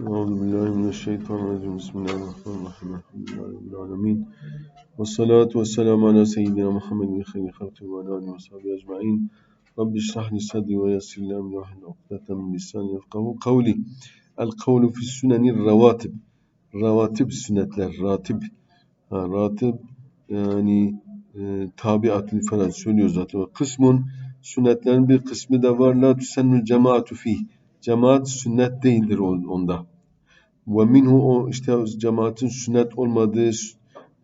Euzubillahimineşşeytanirracim. Bismillahirrahmanirrahim. Elhamdülillahillahimin. Ve salatu ve selamu ala seyyidina Muhammedin khayri halkı ve ala alihi ve sahbihi ecma'in. Rabbi işrah li sadri ve yassir li emri vahlul ukdeten min lisani yefkahu kavli. El kavlu fi sünenir ravatib. Ravatib sünnetler, ratib. Ha, ratib yani e, tabiatül falan söylüyor zaten. Kısmun sünnetlerin bir kısmı da var. La tüsennül cemaatü fih Cemaat sünnet değildir onda. Ve minhu o işte cemaatin sünnet olmadığı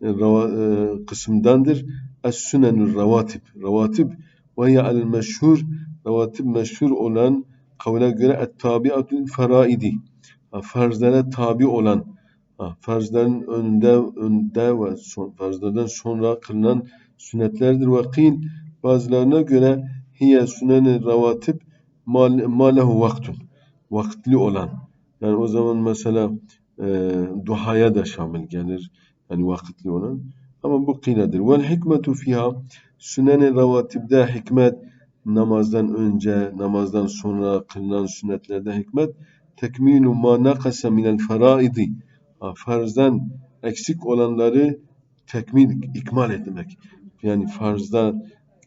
e, e, kısımdandır. Es sünenül ravatib. Ravatib ve hiye al meşhur. Ravatib meşhur olan kavle göre et tabiatül feraidi. Farzlara tabi olan farzların önünde önde ve son, farzlardan sonra kılınan sünnetlerdir. Ve kıl bazılarına göre hiye sünen ravatib malehu vaktun vakitli olan yani o zaman mesela e, duhaya da şamil gelir yani vakitli olan ama bu kıynadır. Vel hikmetu fiha sünen-i ravatibde hikmet namazdan önce namazdan sonra kılınan sünnetlerde hikmet tekmilu ma nakasa minel faraidi farzdan eksik olanları tekmil ikmal etmek. Yani farzda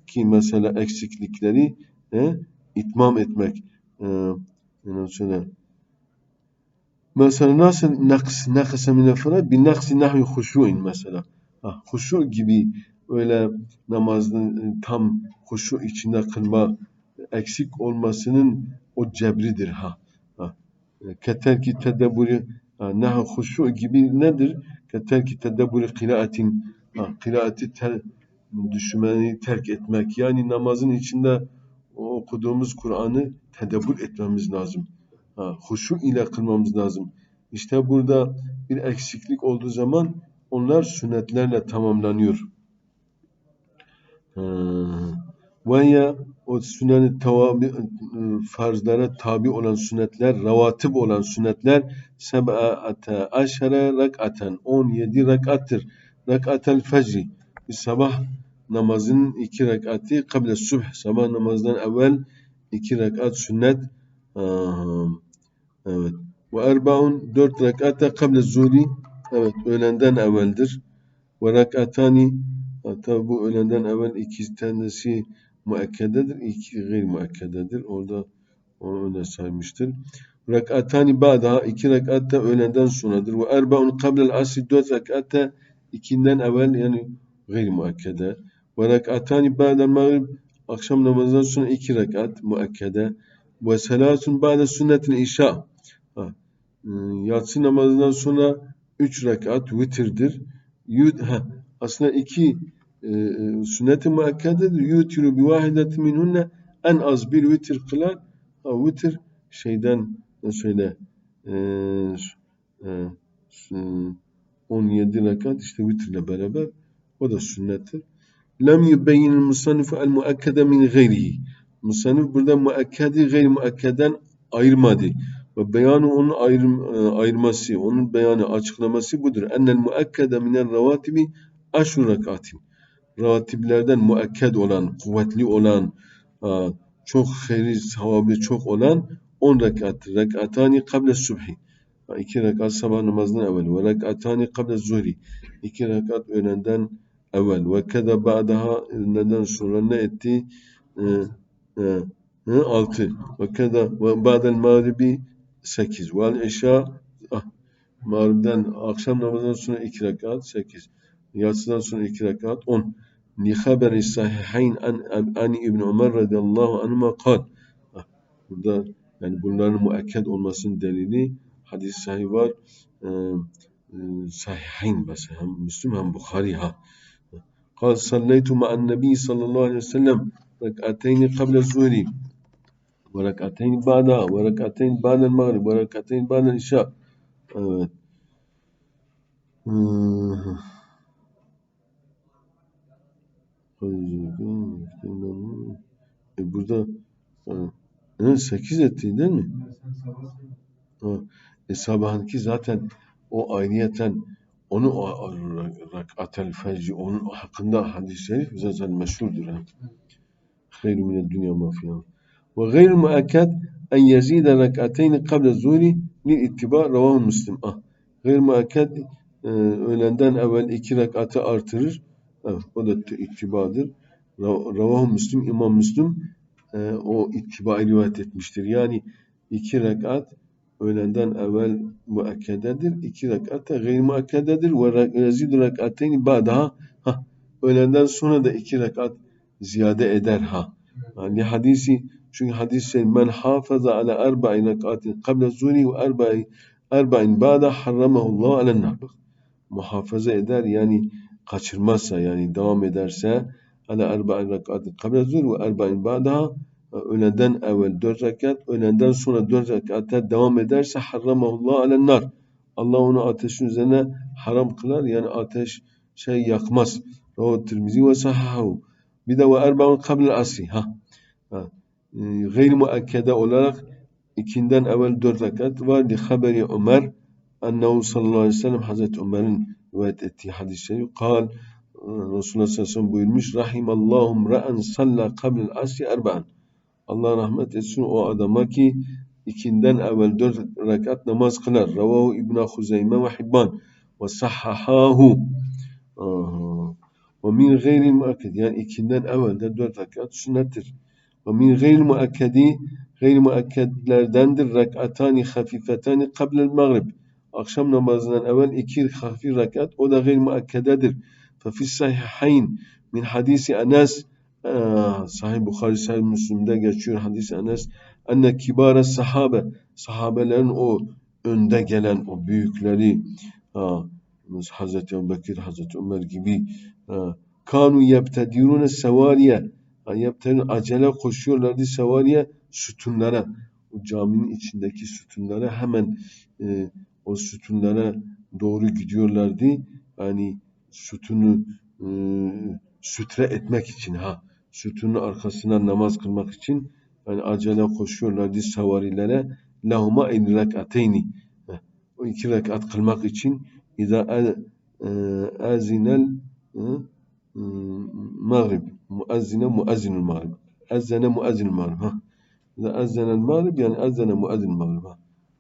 ki mesela eksiklikleri e, itmam etmek. E, yani şöyle Mesela nasıl naks, naksa min el Bir naksi nahvi huşu'in mesela. Ha, huşu gibi öyle namazın e, tam huşu içinde kılma eksik olmasının o cebridir ha. ha. E, keterki tedebbürü nah huşu gibi nedir? Keterki tedebbürü kılaatin kıraati ter, düşmeni terk etmek. Yani namazın içinde o okuduğumuz Kur'an'ı tedebbür etmemiz lazım. Ha, huşu ile kılmamız lazım. İşte burada bir eksiklik olduğu zaman onlar sünnetlerle tamamlanıyor. Veya o sünnet tabi, farzlara tabi olan sünnetler, ravatib olan sünnetler seb'ate aşere rak'aten 17 rakattır. Rakatel fecri sabah namazın iki rekati kable subh sabah namazdan evvel iki rekat sünnet. Evet. Ve erbaun dört rekata kable zuhri. Evet öğlenden evveldir. Ve rekatani tabi bu öğlenden evvel iki tanesi müekkededir iki gayr müekkededir orada onu öyle saymıştır. Rekatani ba'da iki rekat da öğlenden sonradır. Ve erbaun kablel asri dört rekat da ikinden evvel yani gayr müekkede ve rekatani ba'del mağrib akşam namazından sonra iki rekat müekkede ve selasun ba'de sünnetin işa. Iı, yatsı namazından sonra üç rekat vitirdir. Yud, ha, aslında iki e, e sünnet-i muakkadedir. Yutiru bi vahidetin minhunne en az bir vitir kılar. Ha, vitir şeyden söyle e, e, 17 rekat işte vitirle beraber o da sünnettir. Lem yubeyyinil musannifu el muakkede min gayrihi. Musannif burada muakkedi gayr muakkeden ayırmadı. Ve beyanı onun ayrım, e, ayırması, onun beyanı açıklaması budur. Ennel muakkede minel ravatibi aşru rekatin. Ravatiblerden muakked olan, kuvvetli olan, çok hayri sevabı çok olan 10 rekattır. Rekatani kable subhi. İki rekat sabah namazından evvel. Ve rekatani kable zuhri. İki rekat öğlenden evvel. Ve keda ba'daha neden sonra ne etti? E, e, altı. Ve keda ve ba'del mağribi sekiz. Vel eşya ah, mağribden akşam namazından sonra iki rekat sekiz. Yatsıdan sonra iki rekat on. Li haberi sahihayn an, an İbn Ömer radıyallahu anhuma kal. Ah, burada yani bunların müekked olmasının delili hadis sahih var. Ee, e, sahihayn mesela hem Müslüm hem Bukhari ha. قال صليت مع النبي صلى الله عليه وسلم ركعتين قبل الظهر وركعتين بعدها وركعتين بعد المغرب وركعتين بعد العشاء evet. E burada e, 8 etti değil mi? Ha. E sabahınki zaten o ayrıyeten onu rakatel fecri onun hakkında hadis-i şerif zaten meşhurdur. Hayru mine dünya ma. Ve gayr muakkad en yezide rek'ateyni kable zuhri lil ittiba ravahu müslim. Ah. Gayr muakked e, öğlenden evvel iki rekatı artırır. Evet, o da ittibadır. Ravahu Müslim, İmam Müslim e, o ittibayı rivayet etmiştir. Yani iki rekat öğlenden evvel muakkededir. iki rekat da gayr muakkededir. Ve yezidu rekateyni ba'daha ha, öğlenden sonra da iki rekat ziyade eder ha. Yani hadisi çünkü hadis şey men hafaza ala erba'in rekatin kable zuri ve erba'in erba'in ba'da harramahullah alen nar. Muhafaza eder yani kaçırmazsa yani devam ederse ala erba'in rekatin kable zuri ve erba'in ba'da öğleden evvel dört rekat, öğleden sonra dört rekatta devam ederse harramahullah alen nar. Allah onu ateşin üzerine haram kılar yani ateş şey yakmaz. Rahu Tirmizi ve sahahu. Bir de ve erba'un kabil asri. Ha. ha. E, gayr muakkede olarak ikinden evvel dört rekat var. Li haberi Ömer ennehu sallallahu aleyhi ve sellem Hazreti Ömer'in rivayet ettiği hadis-i şerif. Kal Resulullah sallallahu aleyhi ve sellem buyurmuş. Rahimallahum ra'en salla kabil asri erba'an. Allah rahmet etsin o adama ki ikinden evvel dört rekat namaz kılar. Ravahu İbn Huzeyme ve Hibban ve sahhahahu. Ve min gayril muakked yani ikinden evvel de dört rekat sünnettir. Ve min gayril muakkedi gayr muakkedlerdendir rekatani hafifetani kablel mağrib. Akşam namazından evvel iki hafif rekat o da gayr muakkededir. Fe sahihayn min hadisi Enes Sahih Bukhari Sahih Müslim'de geçiyor hadis Enes. Enne kibare sahabe. Sahabelerin o önde gelen o büyükleri ha, Hazreti Ebubekir, Hazreti Ömer gibi kanu yebtedirune sevariye yebtedirun acele koşuyorlardı sevariye sütunlara. O caminin içindeki sütunlara hemen e, o sütunlara doğru gidiyorlardı. Yani sütunu e, sütre etmek için ha sütunun arkasına namaz kılmak için yani acele koşuyorlardı savarilere lahuma in rekateyni o iki rekat kılmak için İza azinel mağrib. Muazzine muazzinul mağrib. Azzene muazzinul mağrib ha. İza azzenel mağrib yani azzene muazzinul mağrib ha.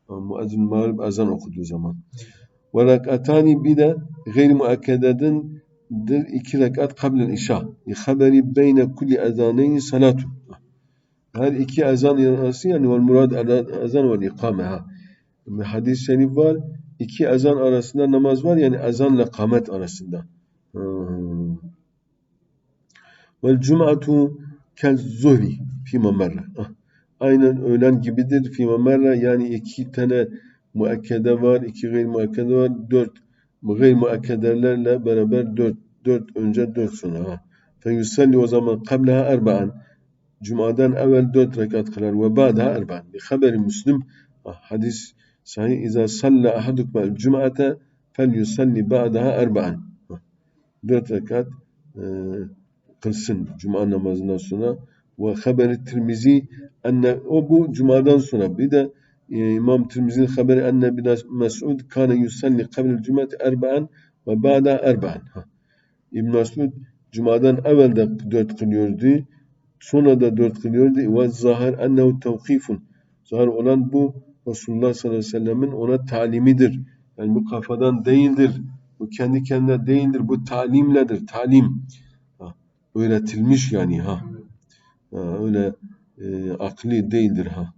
Muazzinul mağrib azan okuduğu zaman. Ve rekatani bir de gayr muakkededin dir iki rekat kablel işa. Haberi beyne kulli ezaneyni salatu. Her iki ezan arası yani vel murad ezan ve ikame ha. Hadis-i şerif var. İki ezan arasında namaz var yani ezanla kamet arasında. Vel cum'atu kel zuhri fîme merre. Aynen öğlen gibidir fîme merre yani iki tane muakkede var, iki gayr muakkede var, dört gayr muakkedelerle beraber dört, dört önce dört sonra. Ha. Fe yusalli o zaman kableha erba'an. Cuma'dan evvel dört rekat kılar ve ba'daha erba'an. Bir haberi Müslim hadis sahih İza salla ahadukum cum'ate fel yusalli ba'daha erba'an. Dört rekat e, kılsın Cuma namazından sonra ve haberi Tirmizi enne o bu Cuma'dan sonra bir de İmam Tirmizi'nin haberi enne bin Mes'ud kâne yusalli kablel cum'ati erba'an ve ba'da erba'an. İbn Mes'ud Cuma'dan evvel de dört kılıyordu. Sonra da dört kılıyordu. Ve zahir ennehu tevkifun. Zahir olan bu Resulullah sallallahu aleyhi ve sellemin ona talimidir. Yani bu kafadan değildir. Bu kendi kendine değildir. Bu talimledir. Talim. Ha, öğretilmiş yani ha. ha öyle e, akli değildir ha.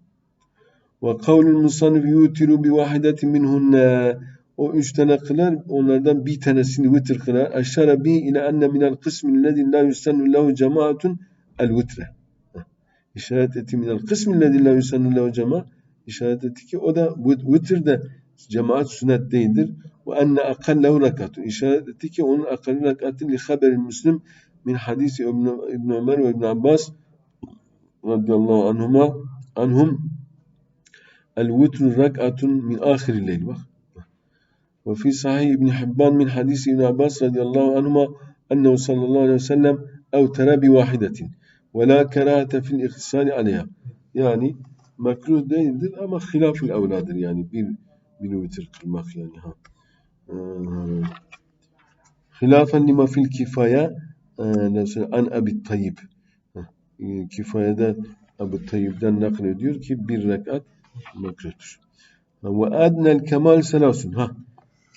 Ve kavlul musannif yutiru bi vahidetin minhunne o üç tane kılar, onlardan bir tanesini vitir kılar. Aşara bi ile enne minel kısmin lezi la yusannu lehu cemaatun el vitre. İşaret etti minel kısmin lezi la yusannu lehu cemaat. İşaret etti ki o da vitir de cemaat sünnet değildir. Ve enne akallehu rekatun. İşaret etti ki onun akalli rekatın li haberin müslim min hadisi İbn Ömer ve İbn Abbas radıyallahu anhuma anhum El vitru rak'atun min ahiril leyl. Bak. Ve fi sahih İbn Hibban min hadis İbn Abbas radıyallahu anhuma ennehu sallallahu aleyhi ve sellem ev tera bi vahidetin ve la kerahate fil ihtisali aleyha. Yani makruh değildir ama hilafül evladır yani bir bir vitir kılmak yani ha. Hilafen lima fil kifaya an Abi Tayyib. Kifayede Abu Tayyib'den naklediyor ki bir rekat mekruhtur. Ve adnel kemal selasun. Ha.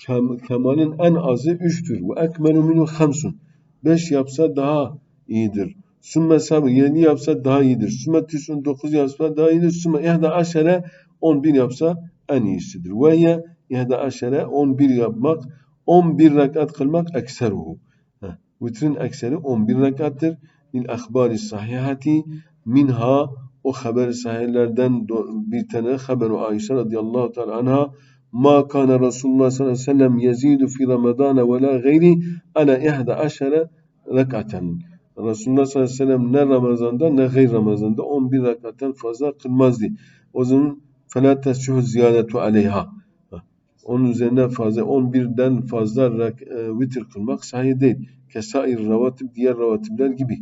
Kem, kemalin en azı üçtür. Ve ekmelu minhu hamsun. Beş yapsa daha iyidir. Sümme sabır yedi yapsa daha iyidir. Sümme tüsün dokuz yapsa daha iyidir. Sümme ihda aşere on bir yapsa en iyisidir. Ve ye ihda aşere on bir yapmak on bir rekat kılmak ekseruhu. Vitrin ekseri on bir rekattır. Lil ahbari sahihati minha o haber sahihlerden bir tane haber Ayşe radıyallahu teala anha ma kana Resulullah sallallahu aleyhi ve sellem yezidu fi Ramazan ve la gayri ala ihda aşere rekaten. Resulullah sallallahu aleyhi ve sellem ne Ramazan'da ne gayr Ramazan'da 11 rekatten fazla kılmazdı. O zaman fela tesşuhu ziyadetu aleyha. Onun üzerine fazla 11'den fazla e, vitir kılmak sahih değil. Kesair ravatib diğer ravatibler gibi.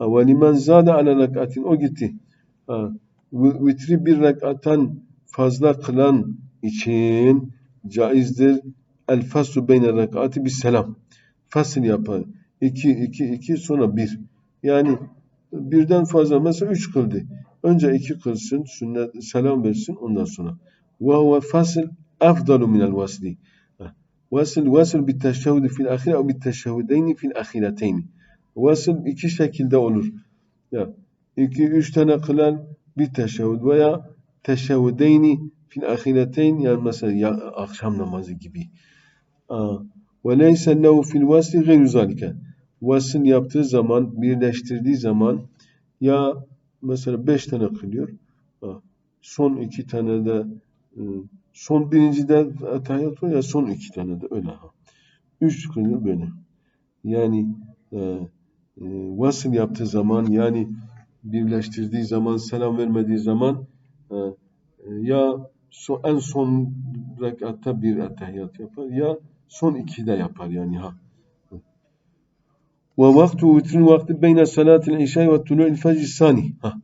Ve limen zade ala rekatin o gitti. Vitri bir rekattan fazla kılan için caizdir. El faslu beyne rekati bir selam. Fasıl yapar. İki, iki, iki sonra bir. Yani birden fazla mesela üç kıldı. Önce iki kılsın, sünnet, selam versin ondan sonra. Ve huve fasıl afdalu minel vasli. Vasıl, vasıl bir teşehhüdü fil ahire o bir teşehhüdeyni fil ahireteyni. Vasıl iki şekilde olur. Ya, iki, üç tane kılan bir teşehhüd veya teşehhüdeyni fil ahireteyn yani mesela ya, akşam namazı gibi. Ve leyse lehu fil vasli gayru zalike. Vasıl yaptığı zaman, birleştirdiği zaman ya mesela beş tane kılıyor. Son iki tane de son birincide tahiyyat var ya son iki tane de öyle. Üç kılıyor böyle. Yani e, e, vasıl yaptığı zaman yani birleştirdiği zaman, selam vermediği zaman e, ya so, en son rekatta bir ettehiyyat yapar ya son iki de yapar yani ha. Ve vaktu vitrin vakti beyne salatil işay ve tulu'il fecr sani. Ha.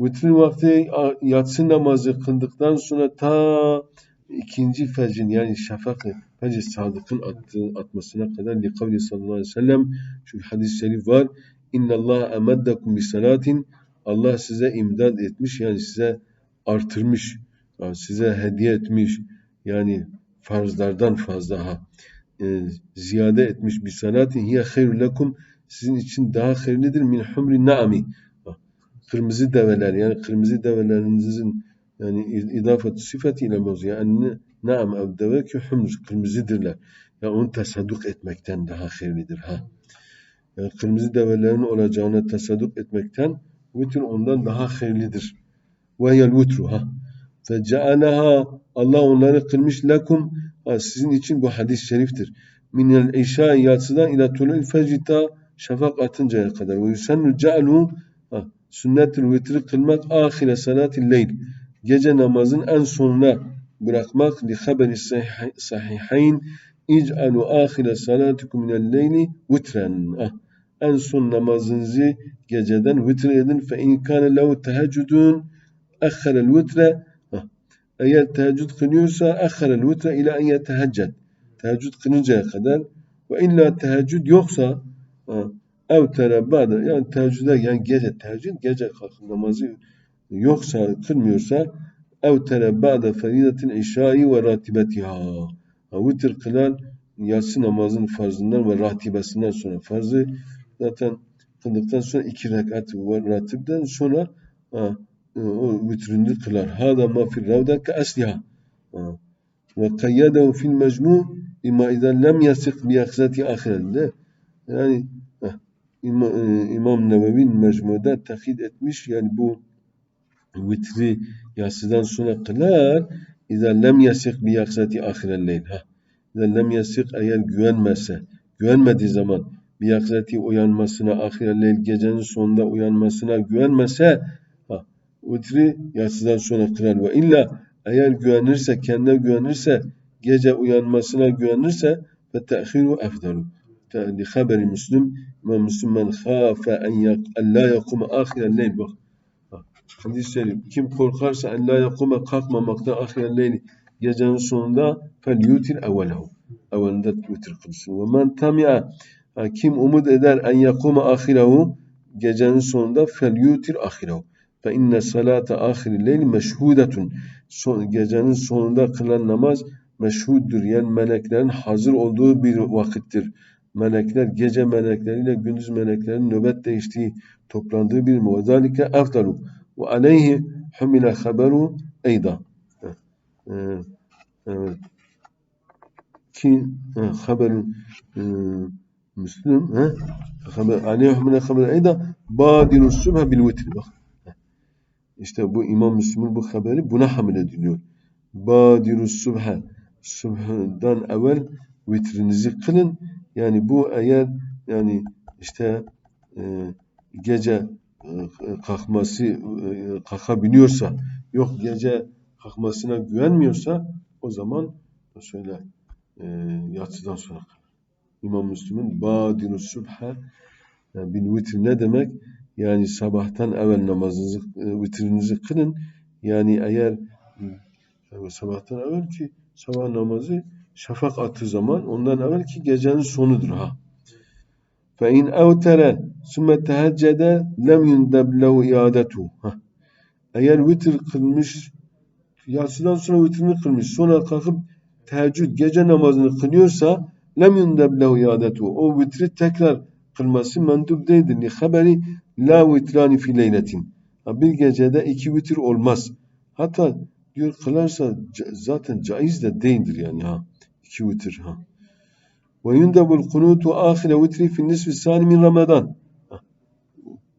Vitrin vakti yatsı namazı kıldıktan sonra ta ikinci fecrin yani şafak fecr sadıkın attığı, atmasına kadar li kavli sallallahu aleyhi ve sellem şu hadis-i şerif var. İnna Allah emeddekum bi salatin Allah size imdad etmiş yani size artırmış, size hediye etmiş yani farzlardan fazla ha e, ziyade etmiş bir salatin hiye hayrun lekum. Sizin için daha hayırlıdır min humri naami kırmızı develer yani kırmızı develerinizin yani idafet sıfatı ile mevzu yani naam ev deve ki humr kırmızıdırlar. Yani onu tasadduk etmekten daha hayırlıdır ha. Yani kırmızı develerin olacağına tasadduk etmekten vitr ondan daha hayırlıdır. Ve yel vitru ha. Fecealaha Allah onları kılmış lakum sizin için bu hadis şeriftir. Minel işa yatsıdan ila tulul fecita şafak atıncaya kadar. Ve yusennu ce'lu sünnetül vitri kılmak ahire salatil leyl. Gece namazın en sonuna bırakmak li haberi sahihayn ic'alu ahire salatikum minel leyli vitren. Ah, en son namazınızı geceden vitre edin. Fe in kâne lehu teheccüdün ekherel vitre eğer teheccüd kılıyorsa ekherel vitre ila en yetehecced. Teheccüd kılıncaya kadar ve illa teheccüd yoksa ev terebbada yani teheccüde yani gece teheccüd gece kalkın namazı yoksa kılmıyorsa ev terebbada feridetin işai ve ratibetiha. Vitir kılan yatsı namazın farzından ve ratibesinden sonra farzı zaten kıldıktan sonra iki rekat var ratibden sonra ha, o vitrinde kılar. Hada ma fil ravda ka asliha. Ve kayyadehu fil mecmu ima izen lem yasik bi yaksati ahirelde. Yani İmam, İmam Nevevi'nin mecmuada takid etmiş. Yani bu vitri yatsıdan sonra kılar. Yasik bi yaksati ahirel leyl. Ha. İza lem yasik eğer güvenmezse, güvenmediği zaman bir yaksati uyanmasına, ahirel leyl gecenin sonunda uyanmasına güvenmese vitri yatsıdan sonra kılar ve illa eğer güvenirse, kendine güvenirse, gece uyanmasına güvenirse ve te'khiru efdalu. Li haberi Müslüm, İmam Müslüm men khafe en la yakume ahirel leyl. Bak, hadis-i şerif. Kim korkarsa en la yakume kalkmamakta ahirel leyl gecenin sonunda fel yutir evvelehu. Evvelinde vitir kılsın. Ve men tami'a kim umut eder en yakume ahirehu gecenin sonunda fel yutir ahirehu Fe inne salate ahiril leyli meşhudetun. Son, gecenin sonunda kılan namaz meşhuddur. Yani meleklerin hazır olduğu bir vakittir. Melekler gece melekleriyle gündüz meleklerin nöbet değiştiği toplandığı bir mi? Zalike efdalu. Ve aleyhi humile haberu eyda. Ee. Ki e, haberun e, Müslüm he? Haber aleyhi humile haberu eyda badiru subha bil vitri. Bak. İşte bu İmam Müslim'in bu haberi buna hamil ediliyor. Badiru subha subhdan evvel vitrinizi kılın. Yani bu eğer yani işte e, gece kalkması e, kalkabiliyorsa yok gece kalkmasına güvenmiyorsa o zaman şöyle e, yatsıdan sonra kalkar. İmam Müslim'in badiru subha yani bil vitr ne demek? Yani sabahtan evvel namazınızı, e, vitrinizi kılın. Yani eğer e, sabahtan evvel ki sabah namazı şafak attığı zaman ondan evvel ki gecenin sonudur ha. Fe in evtere sümme teheccede lem yundeb lehu iadetu. Eğer vitir kılmış yatsıdan sonra vitrini kılmış sonra kalkıp teheccüd gece namazını kılıyorsa lem yundeb lehu iadetu. O vitri tekrar kılması mendup değildir. Ni haberi la vitrani fi leyletin. Bir gecede iki vitir olmaz. Hatta diyor kılarsa zaten caiz de değildir yani ha. İki vitir ha. Ve yundebul kunutu ahire vitri fi nisfi sani min Ramazan.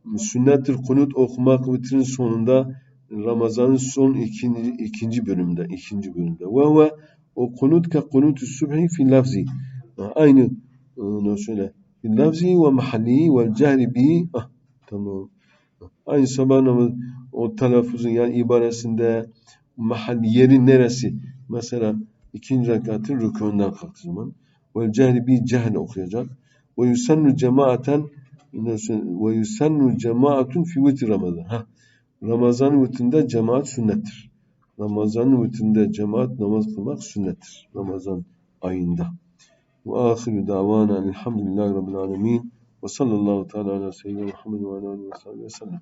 Ha. Sünnettir kunut okumak vitrin sonunda Ramazan'ın son ikinci, ikinci bölümde, ikinci bölümde. Ve huve o kunut ke kunutu subhi fi lafzi. Aynı ne söyle. Fi lafzi ve mahalli ve cehri bihi. Ah, tamam. Aynı sabah namazı o telaffuzun yani ibaresinde mahalli yeri neresi? Mesela ikinci rekatın rükûndan kalktığı zaman ve cehri bir cehl okuyacak. Ve yusannu cemaaten ve yusannu cemaatun fi vitri Ramazan. Ha. Ramazan vitrinde cemaat sünnettir. Ramazan vitrinde cemaat namaz kılmak sünnettir. Ramazan ayında. Ve ahiru davana elhamdülillahi rabbil alemin. Ve sallallahu teala ala seyyidina Muhammed ve ala sahbihi ve sellem.